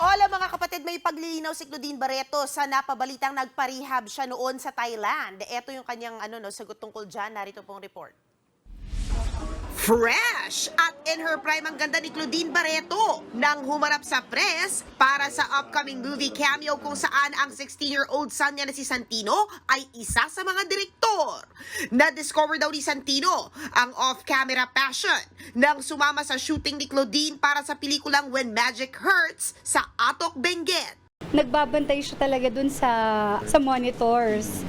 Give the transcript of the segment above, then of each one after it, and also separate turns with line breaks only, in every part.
Hola mga kapatid, may paglilinaw si Claudine Barreto sa napabalitang nagparehab siya noon sa Thailand. Ito yung kanyang ano, no, sagot tungkol dyan. Narito pong report. Fresh! At in her prime ang ganda ni Claudine Barreto nang humarap sa press para sa upcoming movie cameo kung saan ang 16-year-old son niya na si Santino ay isa sa mga direktor. Na-discover daw ni Santino ang off-camera passion nang sumama sa shooting ni Claudine para sa pelikulang When Magic Hurts sa Atok Benguet.
nagbabantay siya talaga dun sa sa monitors.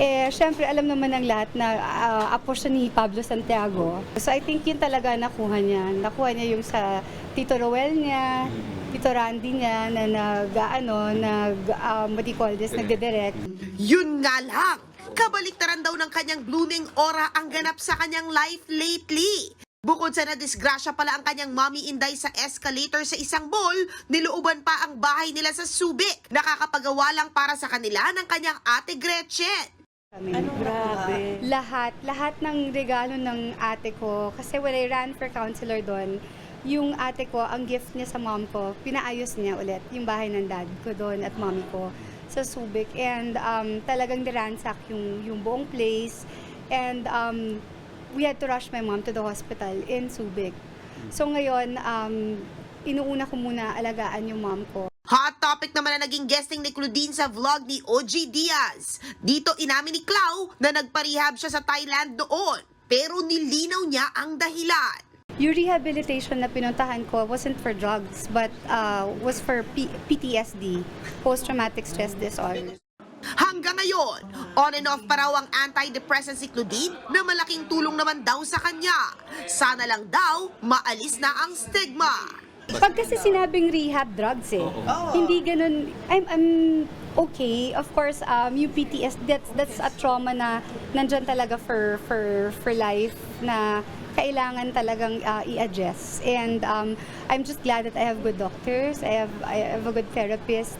Eh, syempre, alam naman ng lahat na ah, apo siya ni Pablo Santiago. So, I think yun talaga nakuha niya. Nakuha niya yung sa Tito Roel niya, Tito Randy niya, na nag, ano, nag, um, what do you call this, nagde-direct.
Yun nga lang, kabaliktaran daw ng kanyang blooming aura ang ganap sa kanyang life lately. Bukod sa nadisgrasya pala ang kanyang mommy inday sa escalator sa isang mall, nilooban pa ang bahay nila sa Subic. Nakakapagawa lang para sa kanila ng kanyang ate Gretchen.
Anong grabe? Lahat, lahat ng regalo ng ate ko. Kasi when I ran for counselor doon, yung ate ko, ang gift niya sa mom ko, pinaayos niya ulit yung bahay ng dad ko doon at mommy ko sa Subic. And um, talagang niransak yung, yung buong place. And um, we had to rush my mom to the hospital in Subic. So ngayon, um, inuuna ko muna alagaan yung mom ko.
Hot topic naman na naging guesting ni Claudine sa vlog ni OG Diaz. Dito inamin ni Clau na nagparehab siya sa Thailand doon. Pero nilinaw niya ang dahilan.
Yung rehabilitation na pinuntahan ko wasn't for drugs, but uh, was for P- PTSD, post-traumatic stress disorder.
Hanggang ngayon, on and off pa raw ang antidepressant si Claudine na malaking tulong naman daw sa kanya. Sana lang daw maalis na ang stigma.
Pag kasi sinabing rehab drugs eh, hindi ganun, I'm, I'm okay. Of course, um, yung PTSD, that's, that's a trauma na nandyan talaga for, for, for life na kailangan talagang uh, i-address. And um, I'm just glad that I have good doctors, I have, I have a good therapist,